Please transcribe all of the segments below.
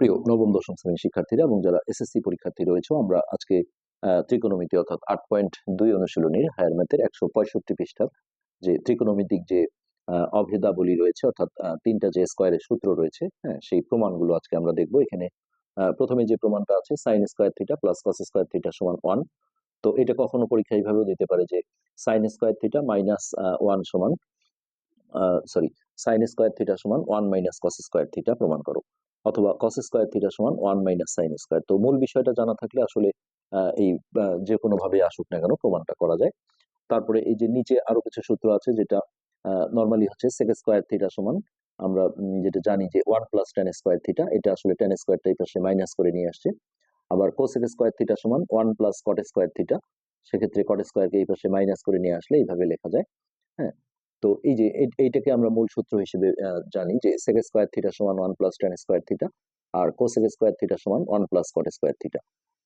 প্রিয় নবম, দশম শ্রেণির শিক্ষার্থীরা এবং যারা এসএসসি পরীক্ষার্থী রয়েছে আমরা আজকে ত্রিকোণমিতি অর্থাৎ আট পয়েন্ট দুই অনুশীলনীর হায়ার ম্যাথের একশো পঁয়ষট্টি পৃষ্ঠার যে ত্রিকোণমিতিক যে অভেদাবলী রয়েছে, অর্থাৎ তিনটা যে স্কোয়ারের সূত্র রয়েছে হ্যাঁ সেই প্রমাণগুলো আজকে আমরা দেখব। এখানে প্রথমে যে প্রমাণটা আছে sine square theta plus cos square theta সমান ওয়ান তো এটা কখনো পরীক্ষা এইভাবেও দিতে পারে যে sine square theta minus one সমান সরি সাইন স্কোয়ার থিটা সমান one minus cos square theta প্রমাণ করো। অথবা কস স্কোয়ার থিটা সমান ওয়ান মাইনাস সাইন স্কোয়ার তো মূল বিষয়টা জানা থাকলে আসলে এই যে কোনো ভাবে আসুক না কেন প্রমাণটা করা যায়। তারপরে এই যে নিচে আরও কিছু সূত্র আছে যেটা নর্মালি হচ্ছে সেক স্কোয়ার থিটা সমান, আমরা যেটা জানি যে one plus tan square theta এটা আসলে টেন স্কোয়ারটা এই পাশে মাইনাস করে নিয়ে আসছে। আবার কোসেক স্কোয়ার থিটা সমান one plus cot square theta সেক্ষেত্রে কট স্কোয়ারকে এই পাশে মাইনাস করে নিয়ে আসলে এইভাবে লেখা যায়। হ্যাঁ তো এই যে এই- এইটাকে আমরা মূল সূত্র হিসেবে জানি যে সেক স্কোয়ার থিটা সমান one plus tan square theta আর কোসেক স্কোয়ার থিটা সমান one plus cot square theta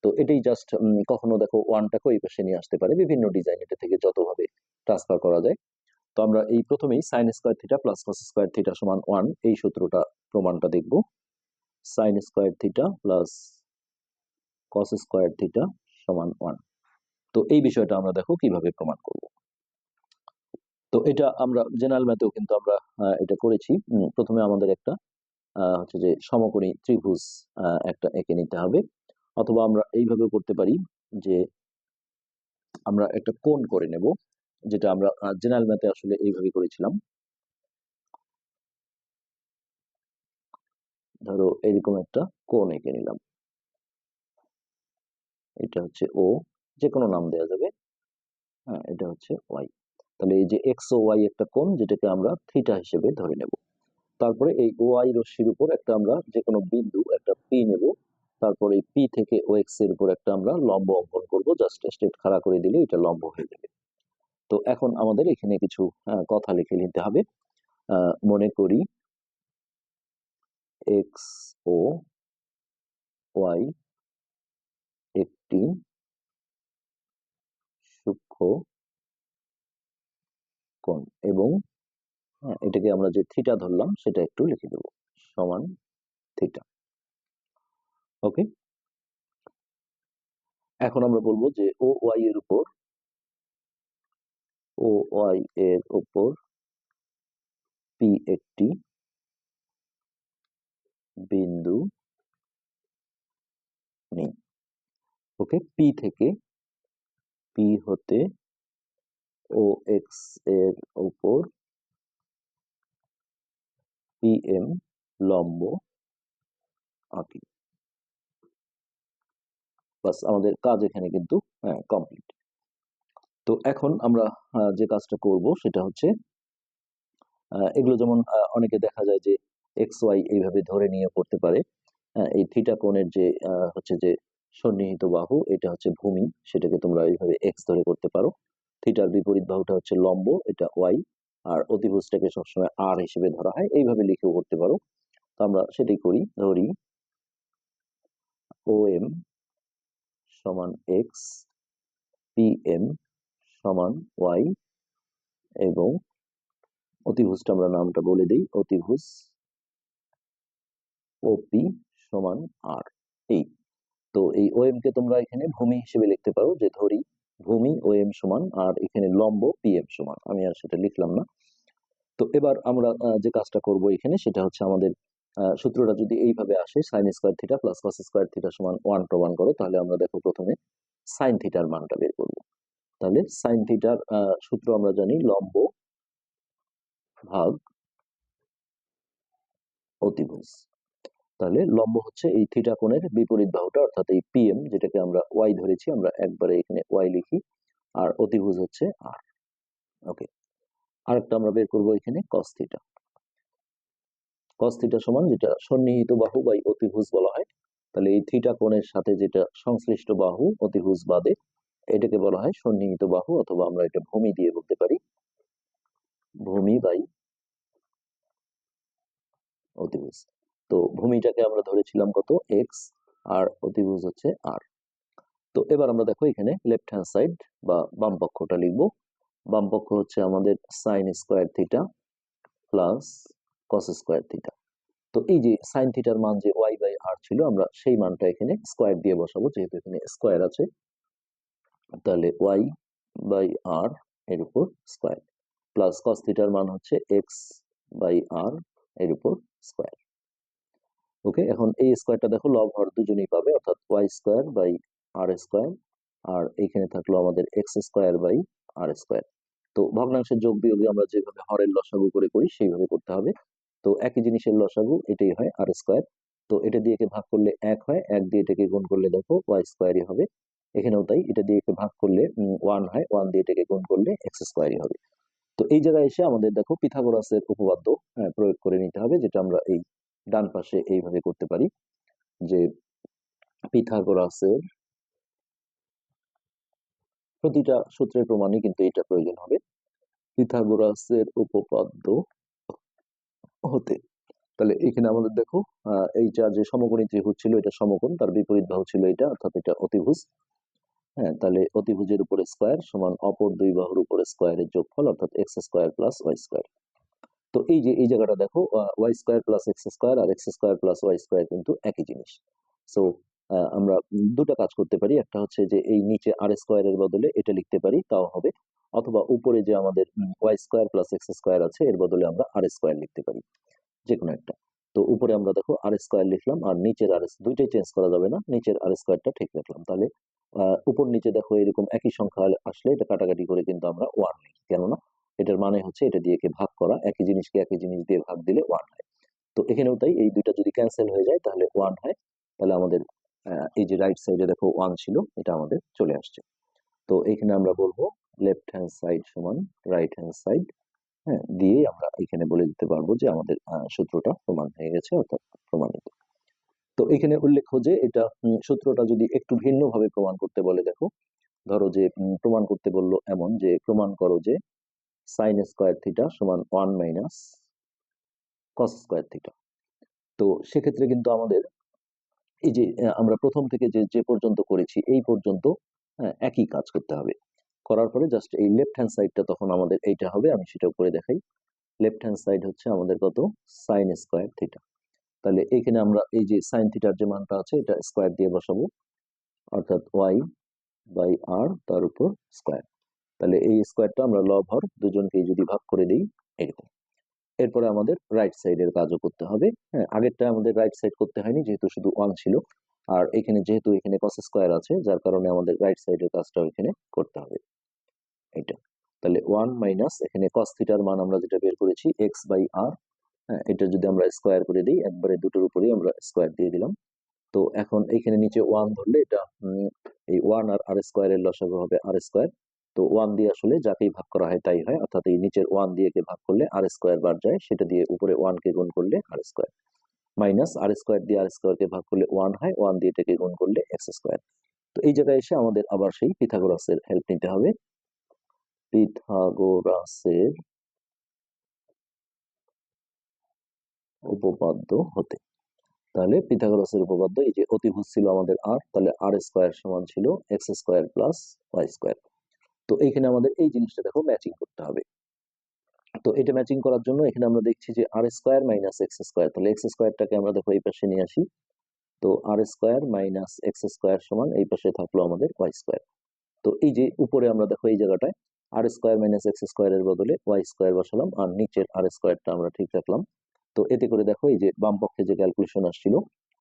তো এটাই জাস্ট কখনো দেখো ওয়ানটাকে এই পাশে নিয়ে আসতে পারে বিভিন্ন ডিজাইন এটা থেকে যতভাবে ট্রান্সফার করা যায়। তো আমরা এই প্রথমেই sine square theta plus cos square theta সমান ওয়ান এই সূত্রটা, প্রমাণটা দেখব। Sine square theta plus cos square theta সমান ওয়ান তো এই বিষয়টা আমরা দেখো কীভাবে প্রমাণ করব। তো এটা আমরা জেনারেল ম্যাথেও কিন্তু আমরা এটা করেছি। প্রথমে আমাদের একটা হচ্ছে যে সমকোণী ত্রিভুজ একটা এঁকে নিতে হবে। অথবা আমরা এইভাবেও করতে পারি যে আমরা একটা কোণ করে নেব, যেটা আমরা জেনারেল ম্যাথে আসলে এইভাবে করেছিলাম। ধরো এরকম একটা কোণ এঁকে নিলাম। এটা হচ্ছে ও যে কোনো নাম দেওয়া যাবে। হ্যাঁ এটা হচ্ছে ওয়াই তাহলে এই যে এক্স ও ওয়াই একটা কোণ যেটাকে আমরা থিটা হিসেবে ধরে নেব। তারপরে এই ওয়াই রশ্মির উপর একটা আমরা যে কোনো বিন্দু একটা পি নেব। তারপরে এই পি থেকে ও এক্সের উপর একটা আমরা লম্ব অঙ্কন করব। জাস্ট স্ট্রেট খাড়া করে দিলে এটা লম্ব হয়ে যাবে। তো এখন আমাদের এখানে কিছু আহ, কথা লিখে নিতে হবে। মনে করি এক্স ও ওয়াই একটি সূক্ষ্ম কোণ এবং হ্যাঁ, এটাকে আমরা যে থিটা ধরলাম সেটা একটু লিখে দেব। সমান থিটা ওকে এখন আমরা বলব যে ও ওয়াই এর উপর ও ওয়াই এর উপর পি একটি বিন্দু নেই। ওকে পি থেকে পি হতে ও এক্সের উপর পি এম লম্ব আঁকি। বাস আমাদের কাজ এখানে কিন্তু কমপ্লিট তো এখন আমরা যে কাজটা করব সেটা হচ্ছে এগুলো যেমন অনেকে দেখা যায় যে এক্স ওয়াই এইভাবে ধরে নিয়ে করতে পারে। আহ, এই থিটা কোণের যে হচ্ছে যে সন্নিহিত বাহু এটা হচ্ছে ভূমি সেটাকে তোমরা এইভাবে এক্স ধরে করতে পারো। থিটার বিপরীত বাহুটা হচ্ছে লম্ব, এটা ওয়াই আর অতিভুজটাকে সবসময় আর হিসেবে ধরা হয়। এইভাবে লিখেও করতে পারো। তো আমরা সেটাই করি, ধরি ও এম সমান এক্স পি এম সমান ওয়াই এবং অতিভুজটা আমরা নামটা বলে দিই, অতিভুজ ওপি সমান আর এই। তো এই ওএম কে তোমরা এখানে ভূমি হিসেবে লিখতে পারো, যে ধরি ভূমি ও এম সমান, আর এখানে লম্ব পি এম সমান। আমি আর সেটা লিখলাম না। তো এবার আমরা যে কাজটা করব এখানে, সেটা হচ্ছে আমাদের সূত্রটা যদি এইভাবে আসে sine square theta plus cos square theta সমান ওয়ান প্রমাণ করো, তাহলে আমরা দেখো প্রথমে সাইন থিটার মানটা বের করব। তাহলে সাইন থিটার সূত্র আমরা জানি লম্ব ভাগ অতিভুজ। তাহলে লম্ব হচ্ছে এই থিটা কোণের বিপরীত বাহুটা, অর্থাৎ এই পিএম যেটাকে আমরা ওয়াই ধরেছি, আমরা একবারে এখানে ওয়াই লিখি, আর অতিভুজ হচ্ছে আর ওকে আরেকটা আমরা বের করব এখানে কস থিটা কস থিটা সমান যেটা সন্নিহিত বাহু বা অতিভুজ বলা হয়, তাহলে এই থিটা কোণের সাথে যেটা সংশ্লিষ্ট বাহু, অতিভুজ বাদে, এটাকে বলা হয় সন্নিহিত বাহু, অথবা আমরা এটা ভূমি দিয়ে বলতে পারি। ভূমি বাই অতিভুজ। তো ভূমিটাকে আমরা ধরেছিলাম কত? এক্স আর অতিভুজ হচ্ছে আর তো এবার আমরা দেখো এখানে লেফট হ্যান্ড সাইড বা বাম পক্ষটা লিখব। বাম পক্ষ হচ্ছে আমাদের sine square theta plus cos square theta তো এই যে সাইন থিটার মান যে ওয়াই বাই আর ছিল, আমরা সেই মানটা এখানে স্কোয়ার দিয়ে বসাবো, যেহেতু এখানে স্কোয়ার আছে। তাহলে ওয়াই বাই আর এর উপর স্কোয়ার প্লাস কস থিটার মান হচ্ছে এক্স বাই আর এর উপর স্কোয়ার ওকে এখন এই স্কোয়ারটা দেখো লব হর দুজনেই পাবে অর্থাৎ Y square by R square আর এখানে থাকল আমাদের X square by R square তো ভগ্নাংশের যোগ বিয়োগে আমরা যেভাবে হরের লসাগু করে করি সেইভাবে করতে হবে। তো একই জিনিসের লসাগু এটাই হয় আর স্কোয়ার তো এটা দিয়ে ভাগ করলে এক হয় এক দিয়ে এটাকে গুণ করলে দেখো ওয়াই স্কোয়ারই হবে। এখানেও তাই এটা দিয়ে একে ভাগ করলে ওয়ান হয় ওয়ান দিয়ে এটাকে গুণ করলে এক্স স্কোয়ারই হবে। তো এই জায়গায় এসে আমাদের দেখো পিথাগোরাসের উপপাদ্য হ্যাঁ, প্রয়োগ করে নিতে হবে যেটা আমরা এই ডান পাশে এইভাবে করতে পারি। যে পিথাগোরাসের প্রতিটা সূত্রের প্রমাণে কিন্তু এটা প্রয়োজন হবে। পিথাগোরাসের উপপাদ্য হতে। তাহলে এখানে আমাদের দেখো এইটা যে সমকোণী ত্রিভুজ ছিল এটা সমকোণ, তার বিপরীত বাহু ছিল এটা, অর্থাৎ এটা অতিভুজ। হ্যাঁ তাহলে অতিভুজের উপরে স্কোয়ার সমান অপর দুই বাহুর উপরে স্কোয়ারের যোগফল, অর্থাৎ X square plus Y square তো এই যে, এই জায়গাটা দেখো Y square plus X square আর X square plus Y square কিন্তু একই জিনিস। সো আমরা দুটো কাজ করতে পারি। একটা হচ্ছে যে, এই নিচে আর স্কোয়ারের বদলে এটা লিখতে পারি, তাও হবে। অথবা উপরে যে আমাদের y square plus x square আছে, এর বদলে আমরা আর স্কোয়ার লিখতে পারি যে কোনো একটা। তো উপরে আমরা দেখো আর স্কোয়ার লিখলাম, আর নিচের আর দুইটাই চেঞ্জ করা যাবে না, নিচের আর স্কোয়ারটা ঠিক রাখলাম। তাহলে উপর নিচে দেখো এরকম একই সংখ্যা আসলে এটা কাটাকাটি করে কিন্তু আমরা ওয়ান লিখি, কেননা এটার মানে হচ্ছে এটা দিয়ে ভাগ করা, একই জিনিসকে একই জিনিস দিয়ে ভাগ দিলে ওয়ান হয়। তো এখানেও তাই, এই দুইটা যদি ক্যান্সেল হয়ে যায় তাহলে ওয়ান হয়। তাহলে আমাদের এই যে রাইট সাইডে দেখো ওয়ান ছিল, এটা আমাদের চলে আসছে। তো এখানে আমরা বলব লেফট হ্যান্ড সাইড সমান রাইট হ্যান্ড সাইড হ্যাঁ দিয়ে আমরা এখানে বলে দিতে পারব যে আমাদের সূত্রটা প্রমাণ হয়ে গেছে, অর্থাৎ প্রমাণিত। তো এখানে উল্লেখ্য যে এটা সূত্রটা যদি একটু ভিন্নভাবে প্রমাণ করতে বলে দেখো, ধরো যে প্রমাণ করতে বলল এমন যে, প্রমাণ করো যে সাইন স্কোয়ার থিটা সমান one minus cos square theta তো সেক্ষেত্রে কিন্তু আমাদের এই যে আমরা প্রথম থেকে যে যে পর্যন্ত করেছি এই পর্যন্ত হ্যাঁ, একই কাজ করতে হবে। করার পরে জাস্ট এই লেফট হ্যান্ড সাইডটা তখন আমাদের এইটা হবে আমি সেটাও করে দেখাই। লেফট হ্যান্ড সাইড হচ্ছে আমাদের কত? সাইন স্কোয়ার থিটা তাহলে এখানে আমরা এই যে সাইন থিটার যে মানটা আছে এটা স্কোয়ার দিয়ে বসাবো। অর্থাৎ ওয়াই বাই আর তার উপর স্কোয়ার তাহলে এই স্কোয়ারটা আমরা লব হর দুজনকেই যদি ভাগ করে দিই, এরকম। এরপরে আমাদের রাইট সাইডের কাজও করতে হবে। হ্যাঁ আগেরটা আমাদের রাইট সাইড করতে হয়নি, যেহেতু শুধু ওয়ান ছিল। আর এখানে যেহেতু এখানে কস স্কোয়ার আছে, যার কারণে আমাদের রাইট সাইডের কাজটাও এখানে করতে হবে। এটা তাহলে ওয়ান মাইনাস এখানে কস থিটার মান আমরা যেটা বের করেছি এক্স বাই আর হ্যাঁ এটা যদি আমরা স্কোয়ার করে দিই, একবারে দুটোর উপরেই আমরা স্কোয়ার দিয়ে দিলাম। তো এখন এখানে নিচে ওয়ান ধরলে এটা এই ওয়ান আর আর স্কোয়ারের লসাগু হবে আর স্কোয়ার তো ওয়ান দিয়ে আসলে যাকেই ভাগ করা হয় তাই হয়, অর্থাৎ এই নিচের ওয়ান দিয়ে কে ভাগ করলে আর স্কোয়ার বার যায়, সেটা দিয়ে উপরে ওয়ান কে গুণ করলে r square minus r square দিয়ে আর স্কোয়ার কে ভাগ করলে ওয়ান হয় ওয়ান দিয়ে এটাকে গুণ করলে এক্স স্কোয়ার তো এই জায়গায় এসে আমাদের আবার সেই পিথাগোরাসের হেল্প নিতে হবে। পিথাগোরাসের উপপাদ্য হতে। তাহলে পিথাগোরাসের উপপাদ্য, এই যে অতিভুজ ছিল আমাদের আর তাহলে আর স্কোয়ার সমান ছিল x square plus y square তো এইখানে আমাদের এই জিনিসটা দেখো ম্যাচিং করতে হবে। তো এটা ম্যাচিং করার জন্য এখানে আমরা দেখছি যে r square minus x square তাহলে এক্স স্কোয়ারটাকে আমরা দেখো এই পাশে নিয়ে আসি। তো r square minus x square সমান এই পাশে থাকল আমাদের ওয়াই স্কোয়ার তো এই যে উপরে আমরা দেখো এই জায়গাটায় আর স্কোয়ার মাইনাস এক্স স্কোয়ারের বদলে ওয়াই স্কোয়ার বসালাম আর নিচের আর স্কোয়ারটা আমরা ঠিক রাখলাম। তো এতে করে দেখো এই যে বাম পক্ষে যে ক্যালকুলেশন আসছিল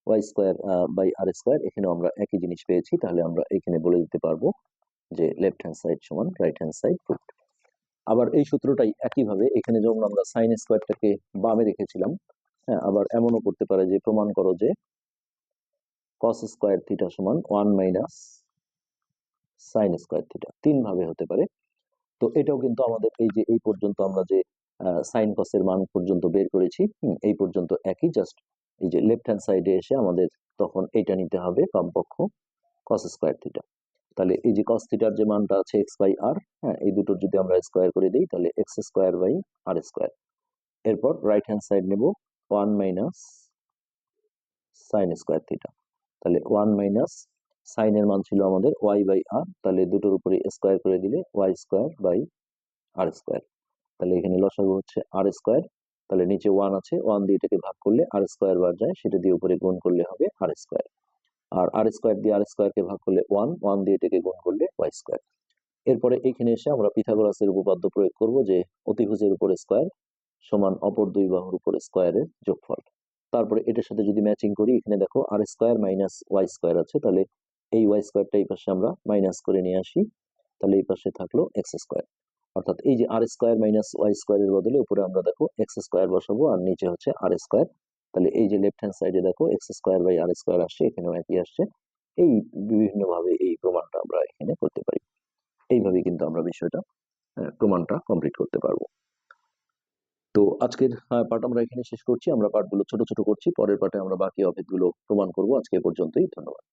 y square by r square এখানে আমরা একই জিনিস পেয়েছি, তাহলে আমরা এখানে বলে দিতে পারব। যে লেফট হ্যান্ড সাইড সমান রাইট হ্যান্ড সাইড প্রুফ আবার এই সূত্রটাই একইভাবে এখানে যখন আমরা সাইন স্কোয়ারটাকে বামে রেখেছিলাম হ্যাঁ আবার এমনও করতে পারে যে প্রমাণ করো যে কস স্কোয়ার থিটা সমান one minus sine square theta তিন ভাবে হতে পারে। তো এটাও কিন্তু আমাদের এই যে, এই পর্যন্ত আমরা যে সাইন কসের মান পর্যন্ত বের করেছি এই পর্যন্ত একই জাস্ট এই যে লেফট হ্যান্ড সাইডে এসে আমাদের তখন এটা নিতে হবে কমপক্ষ কস স্কোয়ার থিটা তাহলে এই যে কস থিটার যে মানটা আছে এক্স বাই আর হ্যাঁ এই দুটোর যদি আমরা স্কোয়ার করে দিই, তাহলে x square by r square এরপর রাইট হ্যান্ড সাইড নেব one minus sine square theta তাহলে ওয়ান মাইনাস সাইনের মান ছিল আমাদের ওয়াই বাই আর তাহলে দুটোর উপরে স্কোয়ার করে দিলে y square by r square তাহলে এখানে লসাগু হচ্ছে আর স্কোয়ার তাহলে নিচে ওয়ান আছে ওয়ান দিয়ে এটাকে ভাগ করলে আর স্কোয়ার বার যায়, সেটা দিয়ে উপরে গুণ করলে হবে আর স্কোয়ার আর আর স্কোয়ার দিয়ে আর স্কোয়ারকে ভাগ করলে ওয়ান ওয়ান দিয়ে এটাকে গুণ করলে ওয়াই স্কোয়ার এরপরে এখানে এসে আমরা পিথাগোরাসের উপপাদ্য প্রয়োগ করব যে অতিভুজের উপর স্কোয়ার সমান অপর দুই বাহুর উপর স্কোয়ারের যোগফল। তারপরে এটার সাথে যদি ম্যাচিং করি, এখানে দেখো r square minus y square আছে, তাহলে এই ওয়াই স্কোয়ারটা এই পাশে আমরা মাইনাস করে নিয়ে আসি, তাহলে এই পাশে থাকল এক্স স্কোয়ার অর্থাৎ এই যে আর স্কোয়ার মাইনাস ওয়াই স্কোয়ারের বদলে উপরে আমরা দেখো এক্স স্কোয়ার বসাবো, আর নিচে হচ্ছে আর স্কোয়ার তাহলে এই যে লেফট হ্যান্ড সাইডে দেখো x square by r square আসছে, এখানেও একই আসছে। এই বিভিন্নভাবে এই প্রমাণটা আমরা এখানে করতে পারি। এইভাবে কিন্তু আমরা বিষয়টা প্রমাণটা কমপ্লিট করতে পারব। তো আজকের পাঠ আমরা এখানে শেষ করছি। আমরা পাঠগুলো ছোট ছোট করছি। পরের পাঠে আমরা বাকি অভেদগুলো প্রমাণ করব। আজকে পর্যন্তই। ধন্যবাদ।